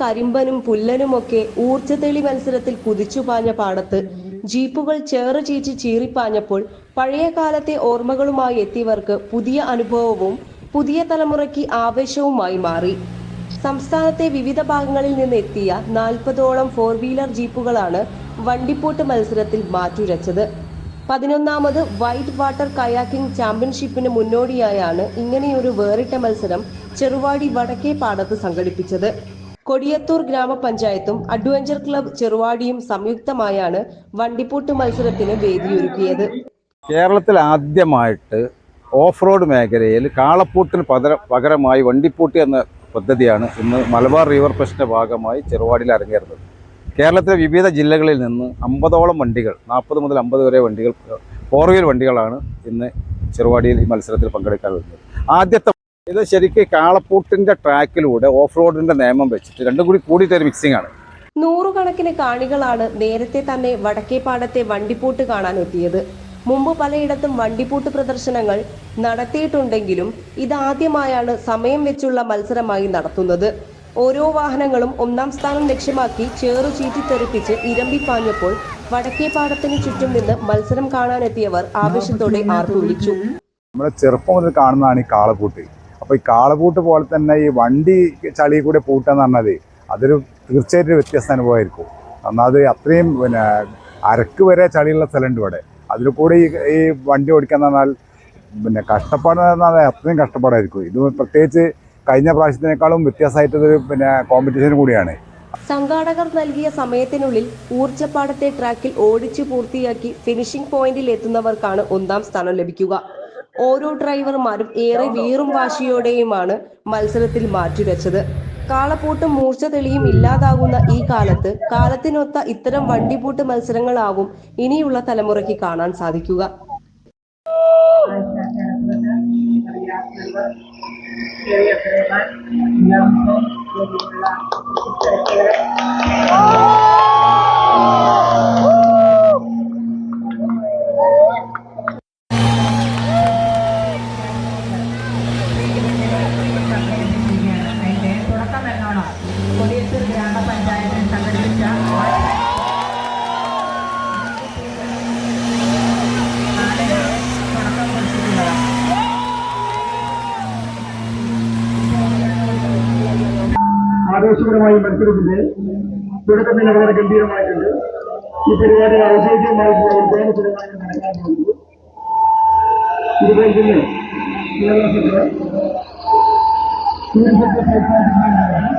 കരിമ്പനും പുല്ലനുമൊക്കെ ഊർജതെളി മത്സരത്തിൽ കുതിച്ചുപാഞ്ഞ പാടത്ത് ജീപ്പുകൾ ചേറ് ചീറ്റി ചീറിപ്പാഞ്ഞപ്പോൾ പഴയ കാലത്തെ ഓർമ്മകളുമായി എത്തിയവർക്ക് പുതിയ അനുഭവവും പുതിയ തലമുറയ്ക്ക് ആവേശവുമായി മാറി. സംസ്ഥാനത്തെ വിവിധ ഭാഗങ്ങളിൽ നിന്ന് എത്തിയ നാൽപ്പതോളം ഫോർ വീലർ ജീപ്പുകളാണ് വണ്ടിപ്പോട്ട് മത്സരത്തിൽ മാറ്റുരച്ചത്. പതിനൊന്നാമത് വൈറ്റ് വാട്ടർ കയാക്കിംഗ് ചാമ്പ്യൻഷിപ്പിന് മുന്നോടിയായാണ് ഇങ്ങനെയൊരു വേറിട്ട മത്സരം ചെറുവാടി വടക്കേ പാടത്ത് സംഘടിപ്പിച്ചത്. കൊടിയത്തൂർ ഗ്രാമപഞ്ചായത്തും അഡ്വഞ്ചർ ക്ലബ് ചെറുവാടിയും സംയുക്തമായാണ് വണ്ടിപ്പൂട്ട് മത്സരത്തിന് വേദിയൊരുക്കിയത്. കേരളത്തിൽ ആദ്യമായിട്ട് ഓഫ് റോഡ് മേഖലയിൽ കാളപ്പൂട്ടിന് പകര പകരമായി വണ്ടിപ്പൂട്ട് എന്ന പദ്ധതിയാണ് ഇന്ന് മലബാർ റിവർ ഫെസ്റ്റിന്റെ ഭാഗമായി ചെറുവാടിയിൽ അരങ്ങേറുന്നത്. കേരളത്തിലെ വിവിധ ജില്ലകളിൽ നിന്ന് അമ്പതോളം വണ്ടികൾ നാൽപ്പത് മുതൽ അമ്പത് വരെ വണ്ടികൾ ഫോർ വീൽ വണ്ടികളാണ് ഇന്ന് ചെറുവാടിയിൽ ഈ മത്സരത്തിൽ പങ്കെടുക്കാൻ വരുന്നത് ആദ്യത്തെ ഇത് ശരിക്കും കാളപ്പൂട്ടിന്റെ ട്രാക്കിലൂടെ ഓഫ് റോഡിന്റെ നിയമം വെച്ചിട്ട് രണ്ടും കൂടി കൂടിയിട്ടൊരു മിക്സിംഗ് ആണ്. നൂറുകണക്കിന് കാണികളാണ് നേരത്തെ തന്നെ വടക്കേപ്പാടത്തെ വണ്ടിപ്പൂട്ട് കാണാൻ എത്തിയത് മുമ്പ് പലയിടത്തും വണ്ടിപ്പൂട്ട് പ്രദർശനങ്ങൾ നടത്തിയിട്ടുണ്ടെങ്കിലും ഇതാദ്യമായാണ് സമയം വെച്ചുള്ള മത്സരമായി നടത്തുന്നത്. ഓരോ വാഹനങ്ങളും ഒന്നാം സ്ഥാനം ലക്ഷ്യമാക്കി ചേറു ചീറ്റിത്തെറിപ്പിച്ച് ഇരമ്പിപ്പാഞ്ഞപ്പോൾ വടക്കേപ്പാടത്തിന് ചുറ്റും നിന്ന് മത്സരം കാണാനെത്തിയവർ ആവേശത്തോടെ ആർത്തുവിളിച്ചു നമ്മുടെ ചെറുപ്പം മുതൽ കാണുന്നതാണ് ഈ കാളപൂട്ട് അപ്പോൾ ഈ കാളപൂട്ട് പോലെ തന്നെ ഈ വണ്ടി ചളി കൂടെ പൂട്ടാന്ന് പറഞ്ഞാൽ അതൊരു തീർച്ചയായിട്ടും ഒരു വ്യത്യസ്ത അനുഭവമായിരിക്കും. ഒന്നാമത് അത്രയും പിന്നെ അരക്ക് വരെ ചളിയുള്ള സ്ഥലമുണ്ട് ഇവിടെ. അതിൽ കൂടെ ഈ ഈ വണ്ടി ഓടിക്കാന്ന് പറഞ്ഞാൽ പിന്നെ കഷ്ടപ്പാട് എന്ന് പറഞ്ഞാൽ അത്രയും കഷ്ടപ്പാടായിരിക്കും. ഇത് പ്രത്യേകിച്ച് കഴിഞ്ഞ പ്രാവശ്യത്തിനേക്കാളും വ്യത്യാസമായിട്ടൊരു പിന്നെ കോമ്പറ്റീഷൻ കൂടിയാണ്. സംഘാടകർ നൽകിയ സമയത്തിനുള്ളിൽ ഊർജപ്പാടത്തെ ട്രാക്കിൽ ഓടിച്ചു പൂർത്തിയാക്കി ഫിനിഷിംഗ് പോയിന്റിൽ എത്തുന്നവർക്കാണ് ഒന്നാം സ്ഥാനം ലഭിക്കുക. ഓരോ ഡ്രൈവർമാരും ഏറെ വീറും വാശിയോടെയുമാണ് മത്സരത്തിൽ മാറ്റുരച്ചത് കാളപ്പൂട്ടും മൂർച്ച തെളിയും ഇല്ലാതാകുന്ന ഈ കാലത്ത് കാലത്തിനൊത്ത ഇത്തരം വണ്ടിപൂട്ട് മത്സരങ്ങളാവും ഇനിയുള്ള തലമുറയ്ക്ക് കാണാൻ സാധിക്കുക. അതിന്റെ തുടക്കം എന്നോണം ആവേശകരമായി മത്സരത്തിന്റെ തുടക്കത്തിൽ വളരെ ഗംഭീരമായിട്ടുണ്ട്. ഈ പരിപാടി ഔദ്യോഗികമായിട്ടുള്ള ഉദ്ഘാടനപരമായി നടക്കാൻ പോകുന്നത് ഇതുപോലെ തന്നെ കേരളത്തിന്റെ ടൂറിസത്തെ പ്രോത്സാഹിപ്പിക്കുന്നതിനായി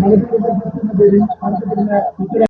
മലപ്പുറം പേരിൽ നടത്തപ്പെടുന്ന